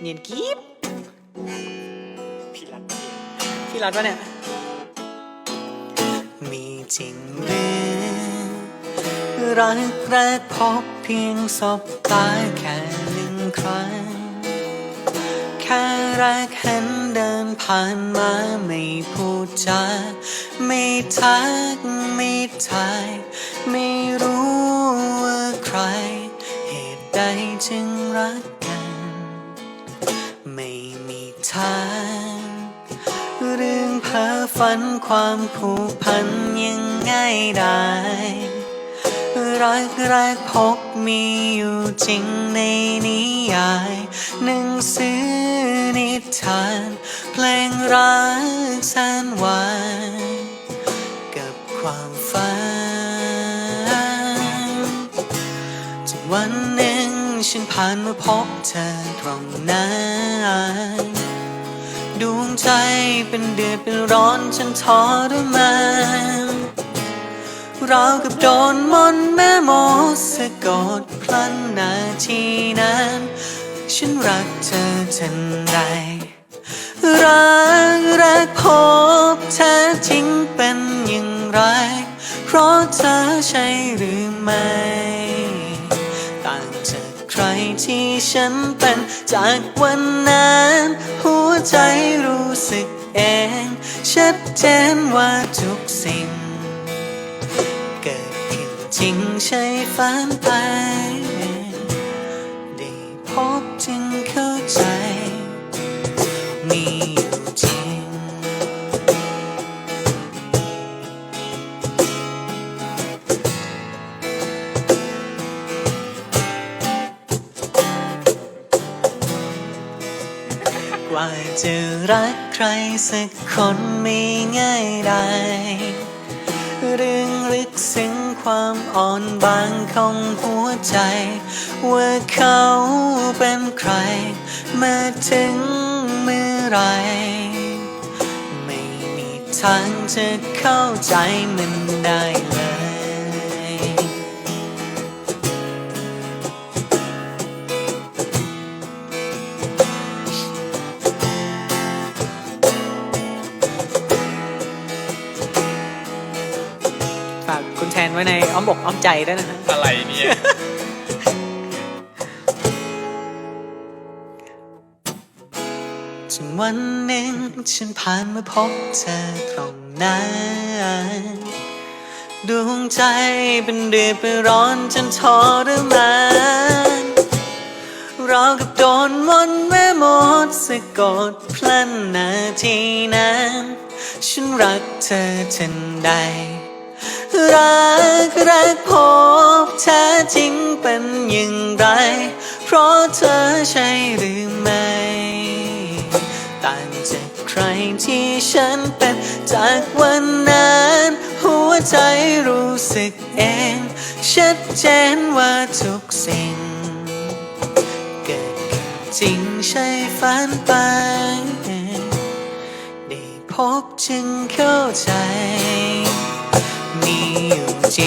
เนียนกิ๊บพี่รักพี่รัดวะเนี่ย มีจริงหรือรักแรกพบเพียงสบตาแค่หนึ่งครั้ง แค่แรกเห็นเดินผ่านมาไม่พูดจาไม่ทักไม่ทาย ไม่รู้ว่าใคร เหตุใดจึงรักางเรื่องเพ้อฝันความผูกพันยังง่ายได้รักแรกพบมีอยู่จริงในนิยายหนังสือนิทาน เพลงรักแสนหวานกับความฝันจนวันหนึ่งฉันผ่านมาพบเธอตรงนั้น ดวงใจเป็นเดือดเป็นร้อนฉันทรมานราวกับโดนมนแม่หมอสะกดพลันนาทีนั้น ฉันรักเธอทันใด รักแรกพบแท้จริงเป็นอย่างไร เพราะเธอใช่หรือไม่ ที่ฉันเป็น จากวันนั้น หัวใจรู้สึกเอง ชัดเจนว่าทุกสิ่ง เกิดขึ้นจริงใช่ฝันไป ได้พบจึงเข้าใจ มีอยู่จริง ว่าจะรักใครสักคนไม่ง่ายได้ เรื่องลึกซึ้งความอ่อนบางของหัวใจ ว่าเขาเป็นใคร มาถึงเมื่อไร ไม่มีทางจะเข้าใจมันได้เลย ฝากคุณแทนไว้ในอ้อมอกอ้อมใจด้วยนะฮะอะไรเนี่ย จนวันหนึ่งฉันผ่านมาพบเธอตรงนั้นดวงใจเป็นเดือดเป็นร้อนจนทรมานราวกับโดนมนต์แม่มดสะกดพลันนาทีนั้น ฉันรักเธอทันใด รักแรกพบแท้จริงเป็นอย่างไร เพราะเธอใช่หรือไม่ต่างจากใครที่ฉันเป็น จากวันนั้น หัวใจรู้สึกเอง ชัดเจนว่าทุกสิ่ง เกิดขึ้นจริงใช่ฝันไปได้พบจึงเข้าใจ มีอยู่จ